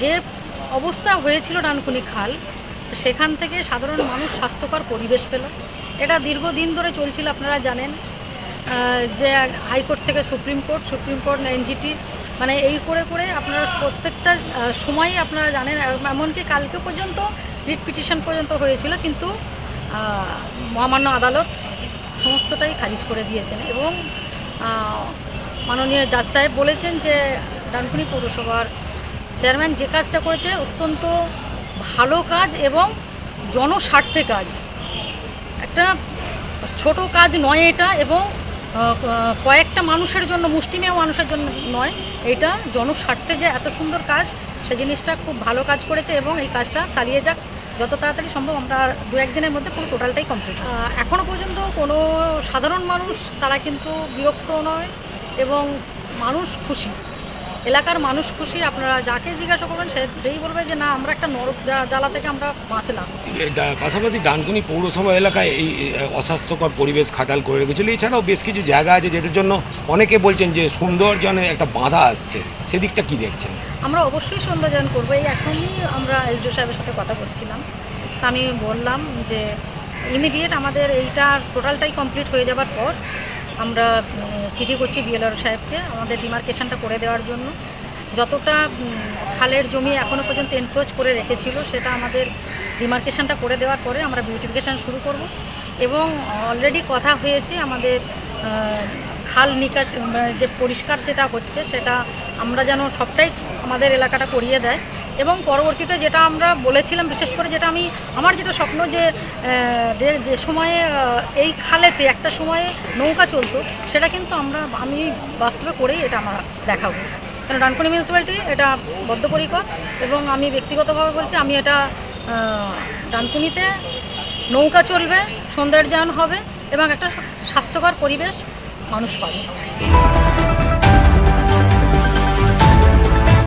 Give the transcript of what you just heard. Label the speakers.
Speaker 1: যে অবস্থা হয়েছিল ডানকুনি খাল, সেখান থেকে সাধারণ মানুষ স্বাস্থ্যকর পরিবেশ পেল। এটা দীর্ঘদিন ধরে চলছিল, আপনারা জানেন যে হাইকোর্ট থেকে supreme court supreme court, NGT মানে এই করে করে আপনারা প্রত্যেকটা সময়ই আপনারা জানেন, এমনকি কালকে পর্যন্ত রিট পিটিশন পর্যন্ত হয়েছিল, কিন্তু মহামান্য আদালত সমস্তটাই খারিজ করে দিয়েছেন এবং মাননীয় জাজ সাহেব বলেছেন যে ডানকুনি পৌরসভার চেয়ারম্যান যে কাজটা করেছে, অত্যন্ত ভালো কাজ এবং জনস্বার্থে কাজ। একটা ছোট কাজ নয় এটা এবং কয়েকটা মানুষের জন্য, মুষ্টিমেয় মানুষের জন্য নয়, এটা জনস্বার্থে যে এত সুন্দর কাজ, সে জিনিসটা খুব ভালো কাজ করেছে এবং এই কাজটা চালিয়ে যাক। যত তাড়াতাড়ি সম্ভব আমরা দু একদিনের মধ্যে পুরো টোটালটাই কমপ্লিট এখনও পর্যন্ত কোনো সাধারণ মানুষ, তারা কিন্তু বিরক্ত নয় এবং মানুষ খুশি। এলাকার মানুষ খুশি আপনারা যাকে জিজ্ঞাসা করবেন সে সেই বলবে যে না আমরা একটা নরক জ্বালা থেকে আমরা বাঁচলাম।
Speaker 2: পাশাপাশি ডানকুনি পৌরসভা এলাকায় এই অস্বাস্থ্যকর পরিবেশ খাটাল করে রেখেছিল। এছাড়াও বেশ কিছু জায়গা আছে যেটার জন্য অনেকে বলছেন যে সৌন্দর্যনে একটা বাধা আসছে। সেদিকটা কি দেখছেন?
Speaker 1: আমরা অবশ্যই সৌন্দর্যায়ন করব। এই এখনই আমরা এসডিও সাহেবের সাথে কথা বলছিলাম। তা আমি বললাম যে ইমিডিয়েট আমাদের এইটা টোটালটাই কমপ্লিট হয়ে যাবার পর আমরা চিঠি করছি বিএলআর সাহেবকে আমাদের ডিমার্কেশনটা করে দেওয়ার জন্য। যতটা খালের জমি এখনও পর্যন্ত এনক্রোচ করে রেখেছিল, সেটা আমাদের ডিমার্কেশনটা করে দেওয়ার পরে আমরা বিউটিফিকেশান শুরু করব। এবং অলরেডি কথা হয়েছে আমাদের খাল নিকাশ যে পরিষ্কার যেটা হচ্ছে, সেটা আমরা যেন সবটাই আমাদের এলাকাটা করিয়ে দেয়। এবং পরবর্তীতে যেটা আমরা বলেছিলাম, বিশেষ করে যেটা আমি, আমার যেটা স্বপ্ন যে যে- সময়ে এই খালেতে একটা সময়ে নৌকা চলতো, সেটা কিন্তু আমরা, আমি বাস্তবে করেই এটা আমরা দেখাবো। কারণ ডানকুনি মিউনিসিপ্যালিটি এটা বদ্ধপরিকর এবং আমি ব্যক্তিগতভাবে বলছি, আমি এটা ডানকুনিতে নৌকা চলবে, সৌন্দর্যায়ন হবে এবং একটা স্বাস্থ্যকর পরিবেশ মানুষ পাবে।